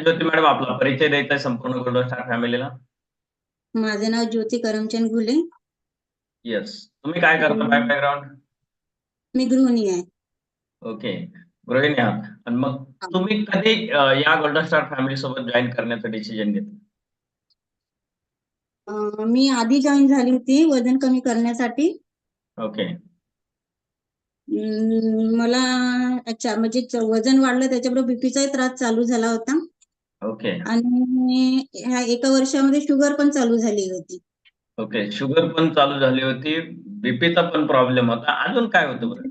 ज्योती madam आपला परिचय द्यायचा संपूर्ण गोल्डन स्टार फॅमिलीला माझे नाव ज्योती करमचंद घुले. येस तुम्ही काय करता बाय बॅकग्राऊंड मी गृहिणी आहे. ओके गृहिणी आहात. आणि मग तुम्ही कधी अं, या गोल्डन स्टार फॅमिली सोबत जॉईन करण्याचं डिसिजन घेतलं? अं, मी आधी जॉईन झाली होती वजन कमी करण्यासाठी. ओके अं, मला अच्छा म्हणजे च- वजन वाढलं त्याच्याबरोबर बीपीचाही त्रास चालू झाला होता. ओके. आणि ह्या एका वर्षामध्ये शुगर पण चालू झाली होती. ओके शुगर पण चालू झाली होती बीपीचा पण प्रॉब्लेम होता. अजून काय होतं बरं?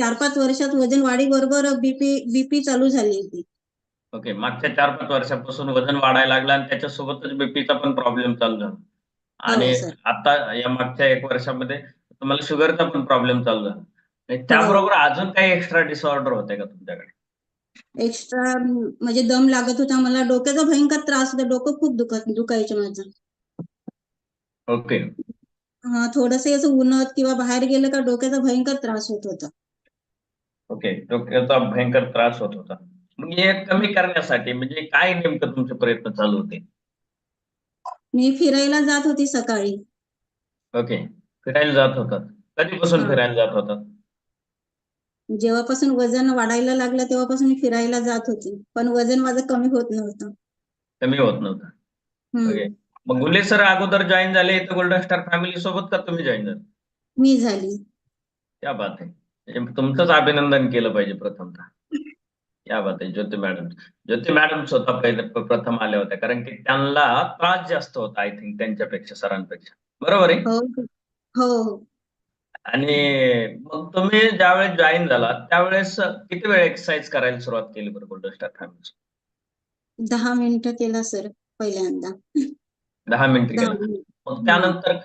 चार पाच वर्षात वजन वाढी बरोबर बीपी बीपी चालू झाली होती. ओके मागच्या चार पाच वर्षापासून वजन वाढायला लागलं आणि त्याच्यासोबतच बीपीचा पण प्रॉब्लेम चालू झाला. आणि सर. आता या मागच्या एक वर्षामध्ये तुम्हाला शुगरचा पण प्रॉब्लेम चालू झाला. आणि त्याबरोबर अजून काही एक्स्ट्रा डिसऑर्डर होते का तुमच्याकडे? एक्स्ट्रा म्हणजे दम लागत होता मला डोक्याचा भयंकर त्रास होता डोकं खूप दुखत दुखायचं माझं. ओके. हा थोडस असं उन्हात किंवा बाहेर गेलं का डोक्याचा भयंकर त्रास होत होता. ओके डोक्याचा भयंकर त्रास होत होता. मग हे कमी करण्यासाठी म्हणजे काय नेमकं तुमचे प्रयत्न चालू होते? मी फिरायला जात होती सकाळी. ओके फिरायला जात होतात. कधीपासून. फिरायला जात होतात? जेव्हापासून वजन वाढायला लागलं तेव्हापासून मी फिरायला जात होती. पण वजन माझं कमी होत नव्हतं. कमी होत नव्हतं. हम्म. ओके मग गुले सर अगोदर जॉईन झाले इथं गोल्डन स्टार फॅमिली सोबत का तुम्ही जॉईन झाले? मी झाली. क्या बात आहे. म्हणजे तुमचंच अभिनंदन केलं पाहिजे प्रथमतः. क्या बात आहे ज्योती मॅडम ज्योती मॅडम स्वतः पहिले प- प्रथम आल्या होत्या कारण की त्यांना त्रास जास्त होता आय थिंक त्यांच्यापेक्षा सरांपेक्षा. बरोबर आहे? हो हो. हो. आणि मग तुम्ही ज्यावेळेस जॉईन झाला त्यावेळेस किती वेळ एक्सरसाइज करायला सुरुवात केली बरं गोल्डन स्टार फॅमिली दहा मिनिटं केला सर पहिल्यांदा. दहा मिनिटं केलं. मग त्यानंतर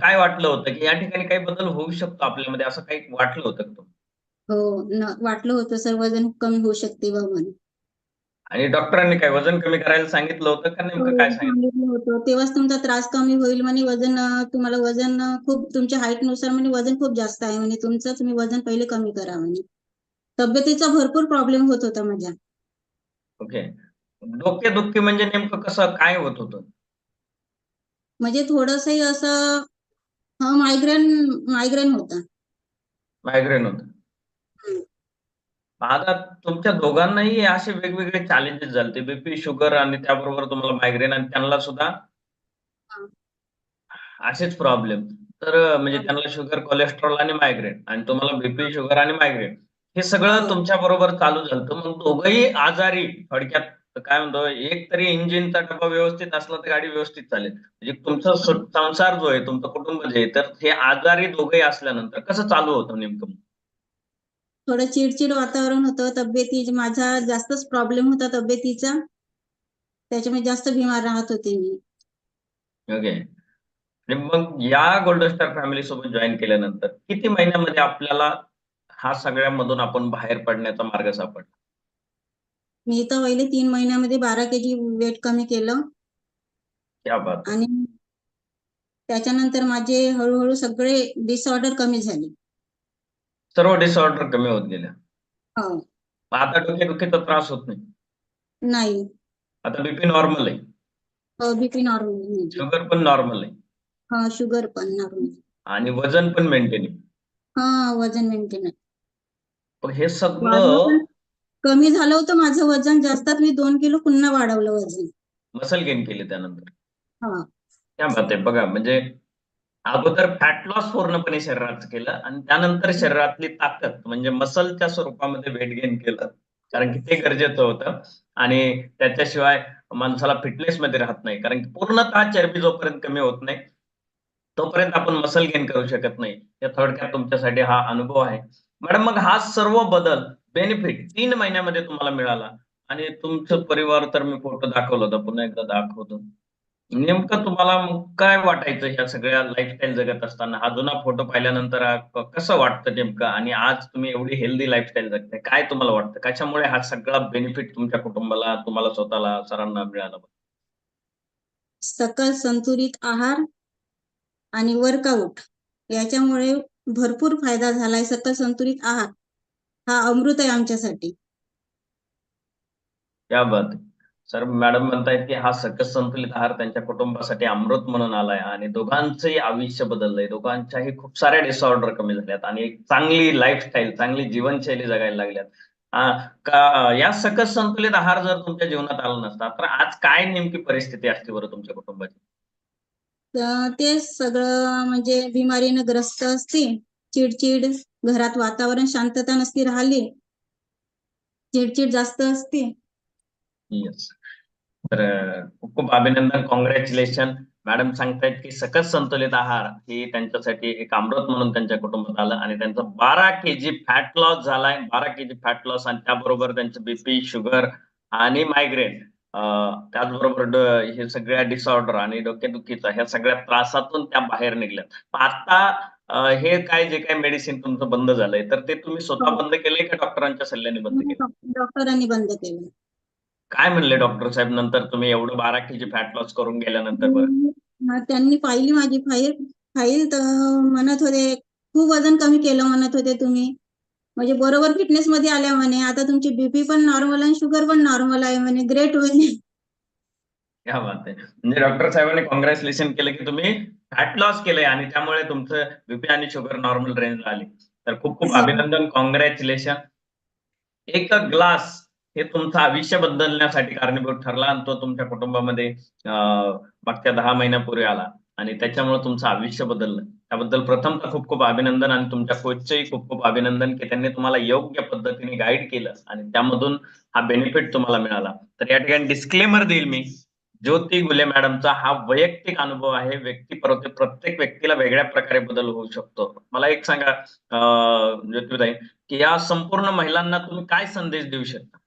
काय वाटलं होतं की या ठिकाणी काही बदल होऊ शकतो आपल्यामध्ये? असं काही वाटलं होतं का? हो न वाटलं होतं सर वजन कमी होऊ शकते बा म्हणून. आणि डॉक्टरांनी काय वजन कमी करायला सांगितलं होतं का नेमकं काय सांगितलं? सांगितलं होतं. तेव्हाच तुमचा त्रास कमी होईल म्हणे वजन तुम्हाला वजन खूप तुमच्या हाईटनुसार म्हणे वजन खूप जास्त आहे म्हणे तुमचं तुम्ही वजन पहिले कमी करा म्हणे. तब्येतीचा भरपूर प्रॉब्लेम होत होता माझ्या. ओके. डोके दुखी म्हणजे नेमकं कसं काय होत होतं? म्हणजे थोडंसं असं हा मायग्रेन मायग्रेन होता. मायग्रेन होतं. आता तुमच्या दोघांनाही असे वेगवेगळे चॅलेंजेस झाले बीपी शुगर आणि त्याबरोबर तुम्हाला मायग्रेन आणि त्यांना सुद्धा. असेच प्रॉब्लेम तर म्हणजे त्यांना शुगर कोलेस्ट्रॉल आणि मायग्रेन आणि तुम्हाला बीपी शुगर आणि मायग्रेन हे सगळं. तुमच्या बरोबर चालू झालं मग दोघंही आजारी थोडक्यात काय म्हणतो एक तरी इंजिनचा डबा व्यवस्थित असला तर गाडी व्यवस्थित चालेल. म्हणजे तुमचा संसार जो आहे तुमचं कुटुंब जे आहे तर हे आजारी दोघंही असल्यानंतर कसं चालू होतं नेमकं थोडं चिडचिड वातावरण होतं तब्येती माझा जास्तच प्रॉब्लेम होता तब्येतीचा. त्याच्यामुळे जास्त बिमार राहत होते मी. ओके आणि मग या गोल्डन स्टार फॅमिली सोबत जॉईन केल्यानंतर किती महिन्यामध्ये आपल्याला हा सगळ्यामधून आपण बाहेर पडण्याचा मार्ग सापडला? मी तर पहिले तीन महिन्यामध्ये बारा केजी वेट कमी केलं. आणि त्याच्यानंतर माझे हळूहळू सगळे डिसऑर्डर कमी झाले. सर्व डिसऑर्डर कमी होत गेल्या. हो. आता डोकेदुखीचा त्रास होत नाही. नाही. आता बीपी नॉर्मल आहे. बीपी नॉर्मल शुगर पण नॉर्मल आहे. हा शुगर पण नॉर्मल आणि वजन पण मेंटेन आहे. हा वजन मेंटेन पण हे सगळं कमी झालं होतं माझं वजन जास्तात मी दोन किलो पुन्हा वाढवलं वजन. मसल गेन केले त्यानंतर. हा. क्या बात आहे बघा म्हणजे अगोदर फॅट लॉस पूर्णपणे शरीराचं केलं आणि त्यानंतर शरीरातली ताकद म्हणजे मसलच्या स्वरूपामध्ये वेट गेन केलं. कारण की ते गरजेचं होतं. आणि त्याच्याशिवाय माणसाला फिटनेस मध्ये राहत नाही. कारण की पूर्णतः चरबी जोपर्यंत कमी होत नाही तोपर्यंत आपण मसल गेन करू शकत नाही. या थोडक्यात तुमच्यासाठी हा अनुभव आहे. मॅडम मग हा सर्व बदल बेनिफिट तीन महिन्यामध्ये तुम्हाला मिळाला. आणि तुमचं परिवार तर मी फोटो दाखवला होता. पुन्हा एकदा दाखवतो. नेमकं तुम्हाला काय वाटायचं ह्या सगळ्या लाईफस्टाईल जगत असताना? हा जुना फोटो पाहिल्यानंतर कसं वाटतं नेमकं? आणि आज तुम्ही एवढी हेल्दी लाईफस्टाईल जगताय काय तुम्हाला वाटतं? कशामुळे हा सगळा बेनिफिट तुमच्या कुटुंबाला तुम्हाला स्वतःला सरांना मिळाला सकल संतुलित आहार आणि वर्कआउट याच्यामुळे भरपूर फायदा झालाय सकल संतुलित आहार. हा अमृत आहे आमच्यासाठी. बात. सर मॅडम म्हणतायत की हा सकस संतुलित आहार त्यांच्या कुटुंबासाठी अमृत म्हणून आलाय आणि दोघांचंही आयुष्य बदललंय. दोघांच्याही खूप साऱ्या डिसऑर्डर कमी झाल्यात आणि एक चांगली लाईफस्टाईल चांगली जीवनशैली जगायला लागल्यात. या सकस संतुलित आहार जर तुमच्या जीवनात आला नसता तर आज काय नेमकी परिस्थिती असते बरं तुमच्या कुटुंबाची? ते सगळं म्हणजे बिमारीनं ग्रस्त असते चिडचिड घरात वातावरण शांतता नसती राहिली चिडचिड जास्त असते. येस तर खूप खूप अभिनंदन कॉंग्रॅच्युलेशन मॅडम सांगतायत की सकस संतुलित आहार ही त्यांच्यासाठी एक अमृत म्हणून त्यांच्या कुटुंबात आलं आणि त्यांचा बारा केजी फॅट लॉस झालाय. बारा केजी फॅट लॉस आणि त्याबरोबर त्यांचं बीपी शुगर आणि मायग्रेन त्याचबरोबर हे सगळ्या डिसऑर्डर आणि डोकेदुखीचा ह्या सगळ्या त्रासातून त्या बाहेर निघल्यात. आता हे काय जे काय मेडिसिन तुमचं बंद झालंय तर ते तुम्ही स्वतः बंद केलंय का डॉक्टरांच्या सल्ल्याने बंद केलं डॉक्टरांनी बंद केलं काय म्हणले डॉक्टर साहेब? नंतर तुम्ही एवढं बारा केजी फॅट लॉस करून गेल्यानंतर बरं. त्यांनी पाहिली माझी फाईल फाईल तर म्हणत होते खूप वजन कमी केलं म्हणत होते तुम्ही. म्हणजे बरोबर फिटनेस मध्ये आल्या म्हणे. आता तुमची बीपी पण नॉर्मल आणि शुगर पण नॉर्मल आहे म्हणे. ग्रेट होईल क्या बात आहे. म्हणजे डॉक्टर साहेबांनी कॉंग्रॅच्युलेशन केलं की तुम्ही फॅट लॉस केलंय आणि त्यामुळे तुमचं बीपी आणि शुगर नॉर्मल रेंजला आली. तर खूप खूप. अभिनंदन कॉंग्रॅच्युलेशन एक ग्लास हे तुमचं आयुष्य बदलण्यासाठी कारणीभूत ठरला आणि तो तुमच्या कुटुंबामध्ये मागच्या दहा महिन्यापूर्वी आला. आणि त्याच्यामुळे तुमचं आयुष्य बदललं. त्याबद्दल प्रथमतः खूप खूप अभिनंदन आणि तुमच्या कोचचंही खूप खूप अभिनंदन की त्यांनी तुम्हाला योग्य पद्धतीने गाईड केलं आणि त्यामधून हा बेनिफिट तुम्हाला मिळाला. तर या ठिकाणी डिस्क्लेमर देईल मी. ज्योती गुले मॅडमचा हा वैयक्तिक अनुभव आहे. व्यक्ती परत प्रत्येक व्यक्तीला वेगळ्या प्रकारे बदल होऊ शकतो. मला एक सांगा ज्योतिबाई की या संपूर्ण महिलांना तुम्ही काय संदेश देऊ शकता?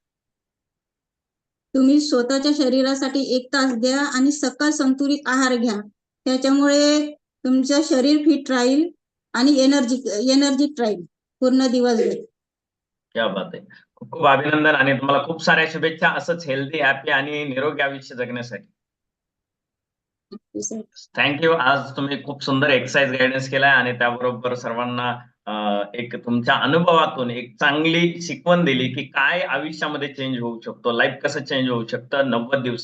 तुम्ही स्वतःच्या शरीरासाठी एक तास द्या आणि सकल संतुलित आहार घ्या. त्याच्यामुळे तुमचं शरीर फिट राहील आणि एनर्जी एनर्जिक राहील पूर्ण दिवसभर. क्या बात आहे. खूप खूप अभिनंदन आणि तुम्हाला खूप साऱ्या शुभेच्छा. असंच हेल्दी हॅपी आणि निरोगी आयुष्य जगण्यासाठी. थँक्यू आज तुम्ही खूप सुंदर एक्सरसाइज गायडन्स केलाय आणि त्याबरोबर सर्वांना एक तुमच्या अनुभवातून एक चांगली शिकवण दिली की काय आयुष्यामध्ये चेंज होऊ शकतो लाईफ कसं चेंज होऊ शकतं नव्वद दिवसात